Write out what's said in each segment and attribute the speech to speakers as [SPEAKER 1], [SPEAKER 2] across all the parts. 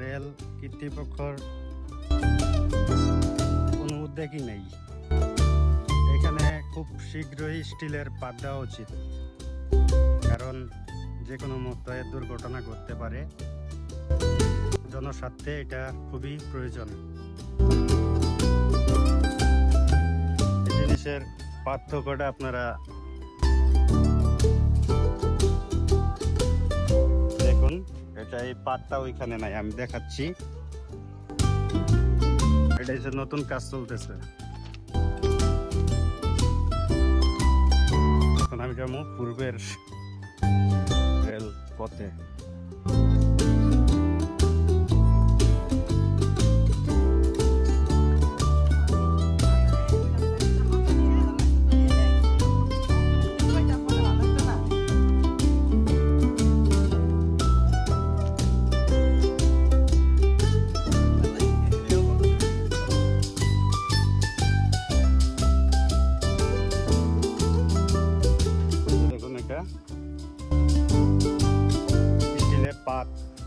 [SPEAKER 1] Rail কর্তৃপক্ষর কোনো উদ্যোগই নেই। এখানে খুব শীঘ্রই স্টিলের পাত দেওয়া উচিত। কারণ যে কোনো মুহূর্তে দুর্ঘটনা ঘটতে পারে। জনস্বার্থে এটা খুবই প্রয়োজন। জিনিসের পার্থক্যটা আপনারা দেখুন। এটা এই পাটটা ওইখানে নাই, আমি দেখাচ্ছি। এটা নতুন কাজ চলতেছে। এখন আমি যাব পূর্বের রেল পথে।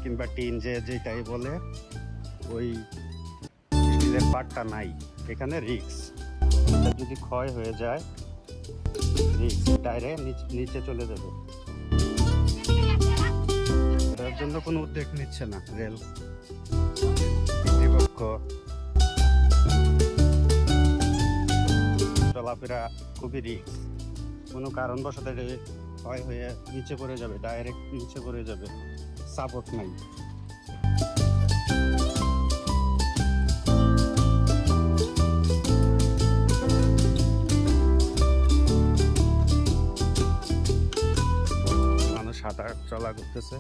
[SPEAKER 1] কিংবা টিন যে যেটাই বলে, ওই স্টিলের পাটটা নাই। এখানে রিক্স। যদি ক্ষয় হয়ে যায়, রিক্স ডাইরে নিচে চলে যাবে। এটার জন্য কোনো উদ্যোগ নিচ্ছে না রেল। চলাফেরা খুবই রিক্স। কোনো কারণবশত ক্ষয় হয়ে নিচে পড়ে যাবে, ডাইরেক্ট নিচে পড়ে যাবে। সাপোর্ট নাই। মানুষ হাঁটা চলা করতেছে।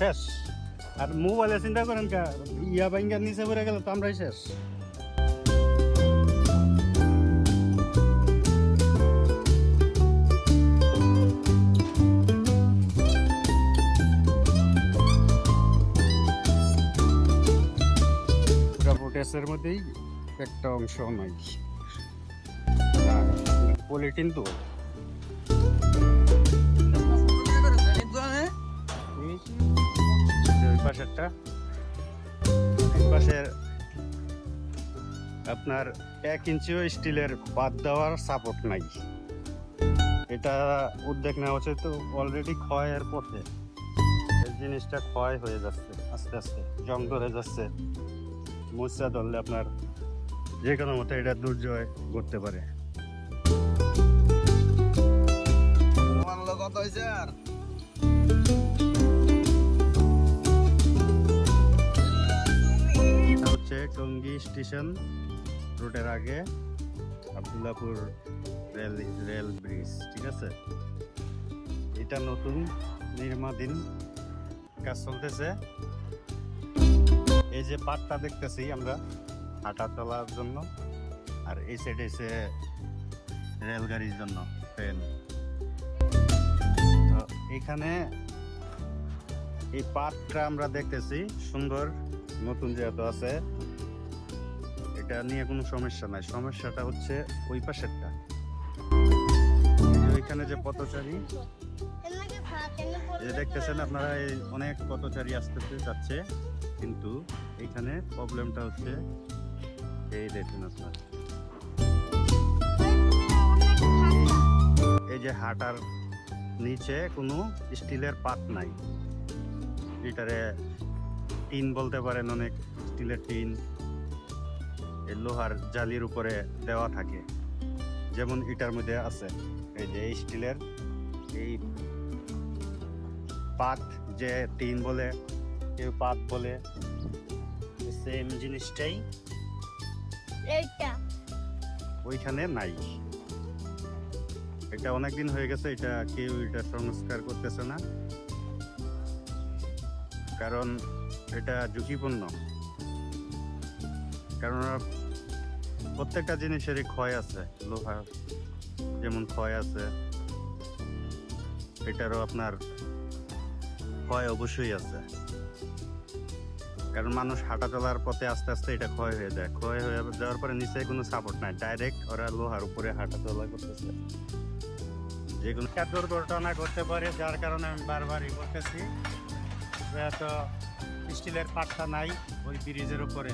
[SPEAKER 2] শেষ।
[SPEAKER 1] আর মোবাইলে চিন্তা করেন কা ইয়া বাইঙ্গা নিচে পড়ে গেলে তো আমরাই শেষ। ফুটেজের মধ্যেই একটা অংশ নাই পলিটিন তো। পাশেরটা। পাশের আপনার এক ইঞ্চিও স্টিলের বাদ দেওয়ার সাপোর্ট নাই। এটা উদ্যোগ নেওয়া উচিত তো অলরেডি ক্ষয়ের পথে। জিনিসটা ক্ষয় হয়ে যাচ্ছে, আস্তে আস্তে জং ধরে যাচ্ছে। মুচা ধরলে আপনার যে কোনো মতো এটা দুর্জয় করতে পারে।
[SPEAKER 2] কত হয়েছে আর?
[SPEAKER 1] হচ্ছে টঙ্গী স্টেশন রোডের আগে আবদুল্লাপুর রেল রেল ব্রিজ ঠিক আছে? এটা নতুন নির্মাণাধীন কাজ চলতেছে। এই যে পাটটা দেখতেছি আমরা হাঁটা চলার জন্য, আর এই সাইডে এসে রেলগাড়ির জন্য ট্রেন তো এখানে এই পাটটা আমরা দেখতেছি, সুন্দর, নতুন যেহেতু আছে। এটা নিয়ে কোনো সমস্যা নাই, সমস্যাটা হচ্ছে ওই পাশেরটা। এই যে পথচারী যে দেখতেছেন আপনারা, এই অনেক পথচারী আসতেছে, যাচ্ছে। কিন্তু এইখানে প্রবলেমটা হচ্ছে, এই দেখুন আপনার। এই যে হাঁটার নিচে কোনো স্টিলের পাত নাই। এটারে টিন বলতে পারেন, অনেক স্টিলের টিন। এই লোহার জালির উপরে দেওয়া থাকে। যেমন এটার মধ্যে আছে। এই যে স্টিলের এই পাত যে টিন বলে কেউ পাত বলে সেম জিনিসটাই
[SPEAKER 3] এইটা।
[SPEAKER 1] ওইখানে নাই। এটা অনেক দিন হয়ে গেছে এটা কেউ এটা সংস্কার করতেছে না। কারণ এটা ঝুঁকিপূর্ণ। কারণ প্রত্যেকটা জিনিসেরই ক্ষয় আছে লোহা যেমন ক্ষয় আছে এটারও আপনার ক্ষয় অবশ্যই আছে। কারণ মানুষ হাঁটা চলার পথে আস্তে আস্তে এটা ক্ষয় হয়ে যায়। ক্ষয় হয়ে যাওয়ার পরে নিচে কোনো সাপোর্ট নাই। ডাইরেক্ট ওরা লোহার উপরে হাঁটা চলা করতেছে। যে কোনো দুর্ঘটনা ঘটতে পারে, যার কারণে আমি বারবারই বলতেছি এত স্টিলের পাটটা নাই, ওই ব্রিজের উপরে।